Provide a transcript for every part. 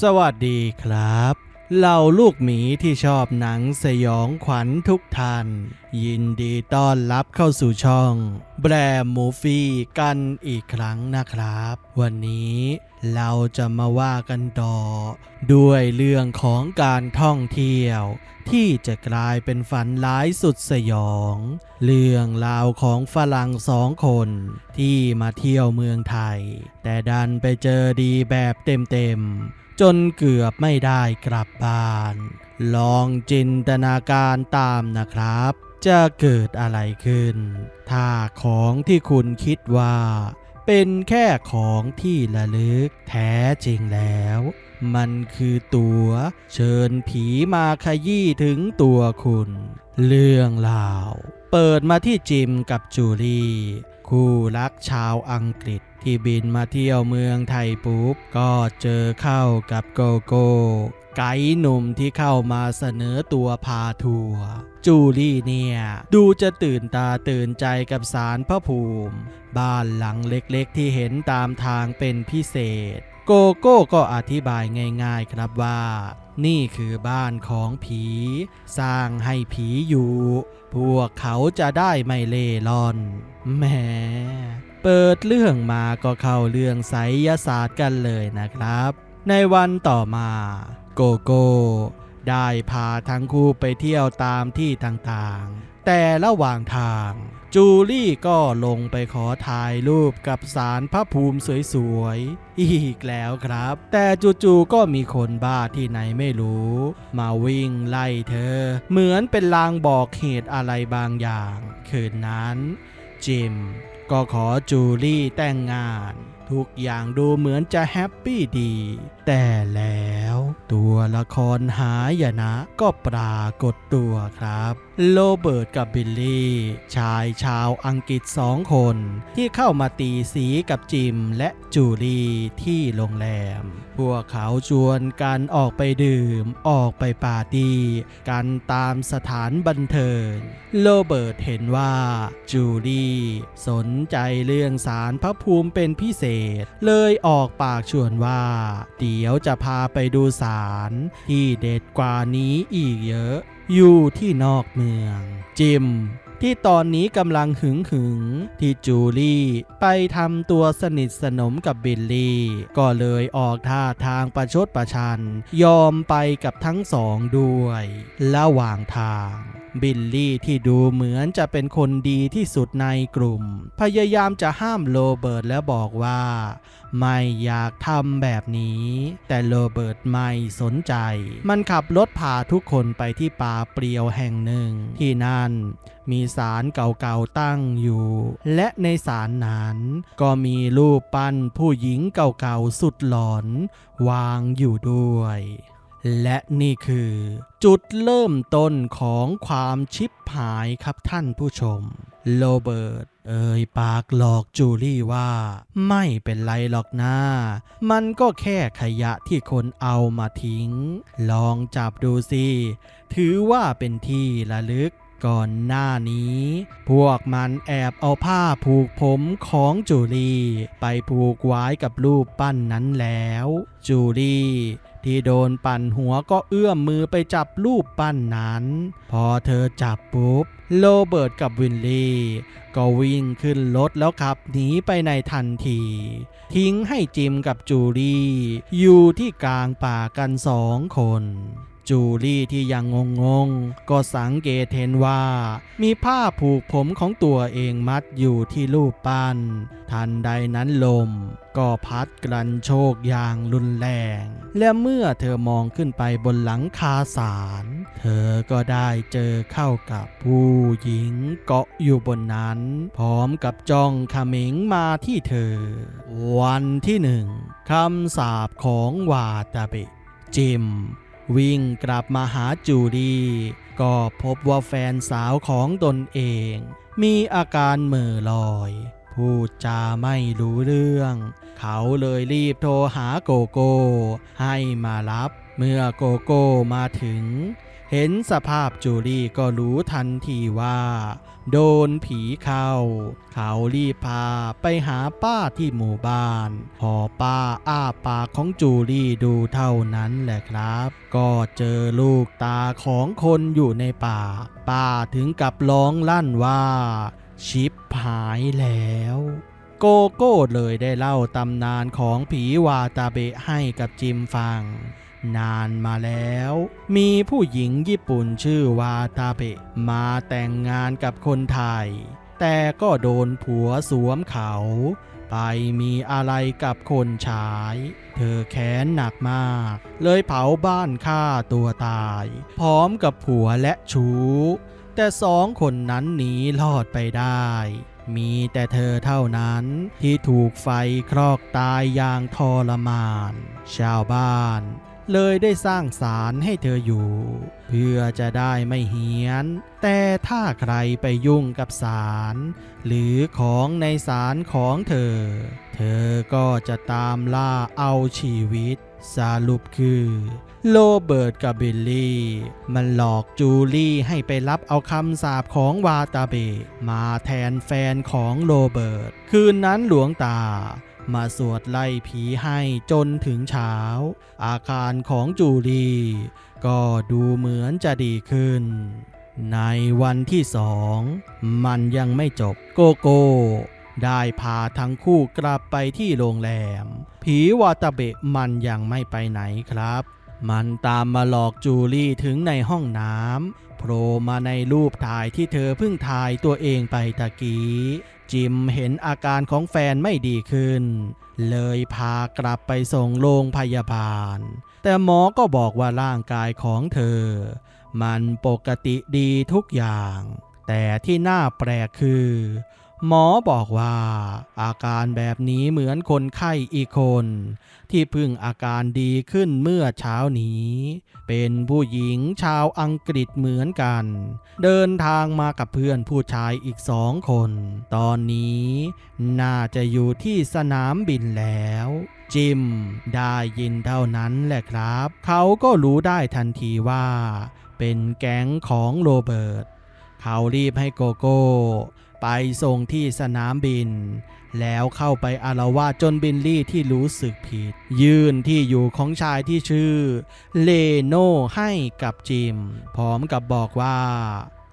สวัสดีครับเหล่าลูกหมีที่ชอบหนังสยองขวัญทุกท่าน ยินดีต้อนรับเข้าสู่ช่อง แบรมูฟี่กันอีกครั้งนะครับ วันนี้เราจะมาว่ากันต่อ ด้วยเรื่องของการท่องเที่ยว ที่จะกลายเป็นฝันร้ายสุดสยอง เรื่องราวของฝรั่งสองคน ที่มาเที่ยวเมืองไทย แต่ดันไปเจอดีแบบเต็มๆ จนเกือบไม่ได้กลับบ้าน ลองจินตนาการตามนะครับ จะเกิดอะไรขึ้น ถ้าของที่คุณคิดว่า เป็นแค่ของที่ระลึกแท้จริงแล้ว มันคือตัว เชิญผีมาขยี้ถึงตัวคุณ เรื่องราว เปิดมาที่จิมกับจูลี่ คู่รักชาวอังกฤษที่บินมาเที่ยวเมืองไทยปุ๊บ ก็เจอเข้ากับโกโก้ไกด์หนุ่มที่เข้ามาเสนอตัวพาทัวร์จูลี่เนี่ย ดูจะตื่นตาตื่นใจกับสารพระภูมิ บ้านหลังเล็กๆที่เห็นตามทางเป็นพิเศษ โกโก้ก็อธิบายง่ายๆครับว่า นี่คือบ้านของผี สร้างให้ผีอยู่ พวกเขาจะได้ไม่เล่ร่อนแหมเปิดเรื่องมาก็เข้าเรื่องไสยศาสตร์กันเลยนะครับ ในวันต่อมาโกโก้ได้พาทั้งคู่ไปเที่ยวตามที่ต่างๆ แต่ระหว่างทาง จูลี่ก็ลงไปขอถ่ายรูปกับสารพระภูมิสวยๆ อีกแล้วครับ แต่จู่ๆก็มีคนบ้าที่ไหนไม่รู้ มาวิ่งไล่เธอ เหมือนเป็นลางบอกเหตุอะไรบางอย่าง คืนนั้น จิมก็ขอจูลี่แต่งงาน ทุกอย่างดูเหมือนจะแฮปปี้ดี แต่แล้วตัวละครหายนะก็ปรากฏตัวครับโรเบิร์ตกับบิลลี่ ชายชาวอังกฤษสองคน ที่เข้ามาตีสีกับจิมและจูลี่ที่โรงแรม พวกเขาชวนกันออกไปดื่ม ออกไปปาร์ตี้กันตามสถานบันเทิงโรเบิร์ตเห็นว่าจูลี่สนใจเรื่องสารพระภูมิเป็นพิเศษ เลยออกปากชวนว่า เดี๋ยวจะพาไปดูสารที่เด็ดกว่านี้อีกเยอะ อยู่ที่นอกเมือง จิม ที่ตอนนี้กำลังหึงหึง ที่จูลี่ไปทำตัวสนิทสนมกับบิลลี่ ก็เลยออกท่าทางประชดประชัน ยอมไปกับทั้งสองด้วย ระหว่างทาง บิลลี่ที่ดูเหมือนจะเป็นคนดีที่สุดในกลุ่ม พยายามจะห้ามโรเบิร์ตและบอกว่า ไม่อยากทำแบบนี้ แต่โรเบิร์ตไม่สนใจ มันขับรถพาทุกคนไปที่ป่าเปลี่ยวแห่งหนึ่ง ที่นั่นมีศาลเก่าๆตั้งอยู่ และในศาลนั้นก็มีรูปปั้นผู้หญิงเก่าๆสุดหลอน วางอยู่ด้วย และนี่คือ จุดเริ่มต้นของความชิบหายครับท่านผู้ชม โรเบิร์ตเอ่ยปากหลอกจูลี่ว่า ไม่เป็นไรหรอกนะมันก็แค่ขยะที่คนเอามาทิ้ง ลองจับดูสิ ถือว่าเป็นที่ระลึก ก่อนหน้านี้ พวกมันแอบเอาผ้าผูกผมของจูลี่ ไปผูกไว้กับรูปปั้นนั้นแล้ว จูลี่ที่โดนปั่นหัวก็เอื้อมมือไปจับรูปปั้นนั้น พอเธอจับปุ๊บ โรเบิร์ตกับวินลี่ ก็วิ่งขึ้นรถแล้วขับหนีไปในทันที ทิ้งให้จิมกับจูลี่ อยู่ที่กลางป่ากันสองคน จูลี่ที่ยังงงๆก็สังเกตเห็นว่า มีผ้าผูกผมของตัวเองมัดอยู่ที่รูปปั้น ทันใดนั้นลม ก็พัดกลันโชกอย่างรุนแรง และเมื่อเธอมองขึ้นไปบนหลังคาศาลเธอก็ได้เจอเข้ากับผู้หญิงเกาะอยู่บนนั้น พร้อมกับจ้องเขมิงมาที่เธอ วันที่หนึ่งคำสาปของวาตาเบจิม วิ่งกลับมาหาจูดีก็พบว่าแฟนสาวของตนเอง มีอาการเหม่อลอย พูดจาไม่รู้เรื่อง เขาเลยรีบโทรหาโกโก้ ให้มารับ เมื่อโกโก้มาถึง เห็นสภาพจูลี่ก็รู้ทันทีว่า โดนผีเข้า เขารีบพาไปหาป้าที่หมู่บ้าน พอป้าอ้าปากของจูลี่ดูเท่านั้นแหละครับ ก็เจอลูกตาของคนอยู่ในป่า ป้าถึงกับร้องลั่นว่า ชิปหายแล้วโกโก้เลยได้เล่าตำนานของผีวาตาเบะให้กับจิมฟัง นานมาแล้ว มีผู้หญิงญี่ปุ่นชื่อวาตาเบะมาแต่งงานกับคนไทย แต่ก็โดนผัวสวมเขา ไปมีอะไรกับคนชาย เธอแค้นหนักมาก เลยเผาบ้านฆ่าตัวตาย พร้อมกับผัวและชู้ แต่สองคนนั้นหนีรอดไปได้มีแต่เธอเท่านั้นที่ถูกไฟคลอกตายอย่างทรมาน ชาวบ้าน เลยได้สร้างศาลให้เธออยู่ เพื่อจะได้ไม่เฮียน แต่ถ้าใครไปยุ่งกับศาลหรือของในศาลของเธอ เธอก็จะตามล่าเอาชีวิต สรุปคือโรเบิร์ตกับบิลลี่ มันหลอกจูลี่ให้ไปรับเอาคำสาปของวาตาเบะมาแทนแฟนของโรเบิร์ต คืนนั้นหลวงตา มาสวดไล่ผีให้จนถึงเช้า อาการของจูลี่ก็ดูเหมือนจะดีขึ้น ในวันที่สองมันยังไม่จบโกโก้ได้พาทั้งคู่กลับไปที่โรงแรม ผีวาตาเบะมันยังไม่ไปไหนครับ มันตามมาหลอกจูลี่ถึงในห้องน้ำโผล่มาในรูปถ่ายที่เธอเพิ่งถ่ายตัวเองไปตะกี้ จิมเห็นอาการของแฟนไม่ดีขึ้น เลยพากลับไปส่งโรงพยาบาล แต่หมอก็บอกว่าร่างกายของเธอ มันปกติดีทุกอย่าง แต่ที่น่าแปลกคือ หมอบอกว่าอาการแบบนี้เหมือนคนไข้อีกคน ที่เพิ่งอาการดีขึ้นเมื่อเช้านี้ เป็นผู้หญิงชาวอังกฤษเหมือนกัน เดินทางมากับเพื่อนผู้ชายอีกสองคน ตอนนี้น่าจะอยู่ที่สนามบินแล้วจิมได้ยินเท่านั้นแหละครับ เขาก็รู้ได้ทันทีว่า เป็นแก๊งของโรเบิร์ต เขารีบให้โกโก้ ไปส่งที่สนามบิน แล้วเข้าไปอารวาจนบิลลี่ที่รู้สึกผิด ยื่นที่อยู่ของชายที่ชื่อเลโนให้กับจิม พร้อมกับบอกว่า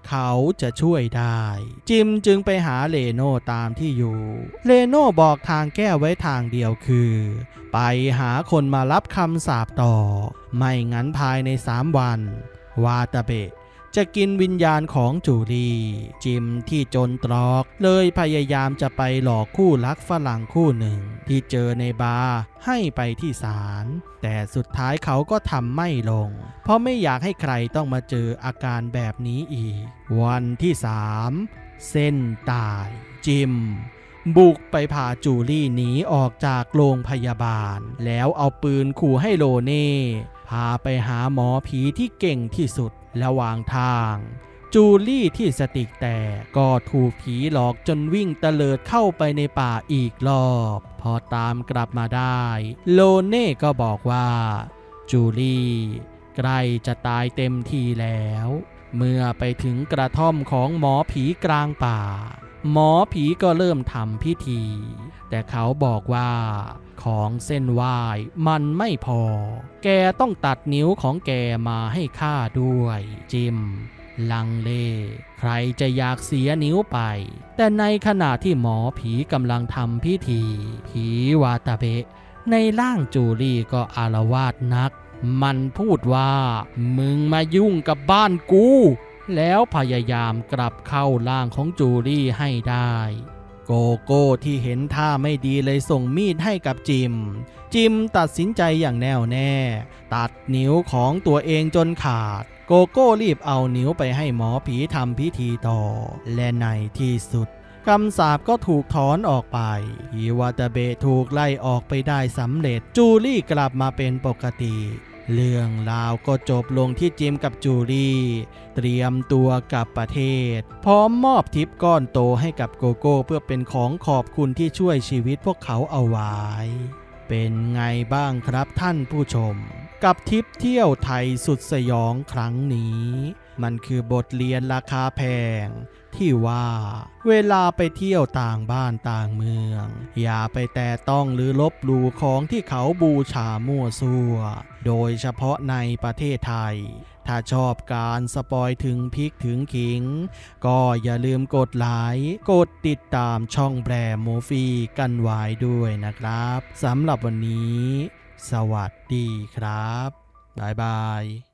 เขาจะช่วยได้ จิมจึงไปหาเลโนตามที่อยู่ เลโนบอกทางแก้ไว้ทางเดียวคือ ไปหาคนมารับคำสาปต่อ ไม่งั้นภายในสามวัน วาตาเบะ จะกินวิญญาณของจูลีจิมที่จนตรอก เลยพยายามจะไปหลอกคู่รักฝรั่งคู่หนึ่ง ที่เจอในบาร์ให้ไปที่ศาลแต่สุดท้ายเขาก็ทำไม่ลง เพราะไม่อยากให้ใครต้องมาเจออาการแบบนี้อีก วันที่สามเส้นตายจิม บุกไปพาจูลี่หนีออกจากโรงพยาบาล แล้วเอาปืนขู่ให้โลเน่พาไปหาหมอผีที่เก่งที่สุดระหว่างทาง จูลี่ที่สติกแตกก็ถูกผีหลอกจนวิ่งเตลิดเข้าไปในป่าอีกรอบ พอตามกลับมาได้ โลเน่ก็บอกว่า จูลี่ใกล้จะตายเต็มทีแล้ว เมื่อไปถึงกระท่อมของหมอผีกลางป่า หมอผีก็เริ่มทำพิธี แต่เขาบอกว่าของเส้นไหว้มันไม่พอ แกต้องตัดนิ้วของแกมาให้ข้าด้วย จิม ลังเล ใครจะอยากเสียนิ้วไป แต่ในขณะที่หมอผีกำลังทำพิธี ผีวาตาเบะ ในร่างจูลี่ก็อารวาสนัก มันพูดว่า มึงมายุ่งกับบ้านกู แล้วพยายามกลับเข้าร่างของจูลี่ให้ได้ โกโก้ที่เห็นท่าไม่ดีเลยส่งมีดให้กับจิม จิมตัดสินใจอย่างแน่วแน่ ตัดนิ้วของตัวเองจนขาด โกโก้รีบเอานิ้วไปให้หมอผีทำพิธีต่อ และในที่สุดคำสาปก็ถูกถอนออกไปฮิวาตาเบะถูกไล่ออกไปได้สำเร็จ จูลี่กลับมาเป็นปกติ เรื่องราวก็จบลงที่จิมกับจูรี่ เตรียมตัวกลับประเทศ พร้อมมอบทิปก้อนโตให้กับโกโก้ เพื่อเป็นของขอบคุณที่ช่วยชีวิตพวกเขาเอาไว้ เป็นไงบ้างครับท่านผู้ชม กับทริปเที่ยวไทยสุดสยองครั้งนี้ มันคือบทเรียนราคาแพง ที่ว่า เวลาไปเที่ยวต่างบ้านต่างเมือง อย่าไปแต่ต้องหรือลบหลู่ของที่เขาบูชามั่วซั่ว โดยเฉพาะในประเทศไทย ถ้าชอบการสปอยถึงพริกถึงขิง ก็อย่าลืมกดไลค์กดติดตามช่องแบรโมฟีกันไว้ด้วยนะครับสำหรับวันนี้ สวัสดีครับบ๊ายบาย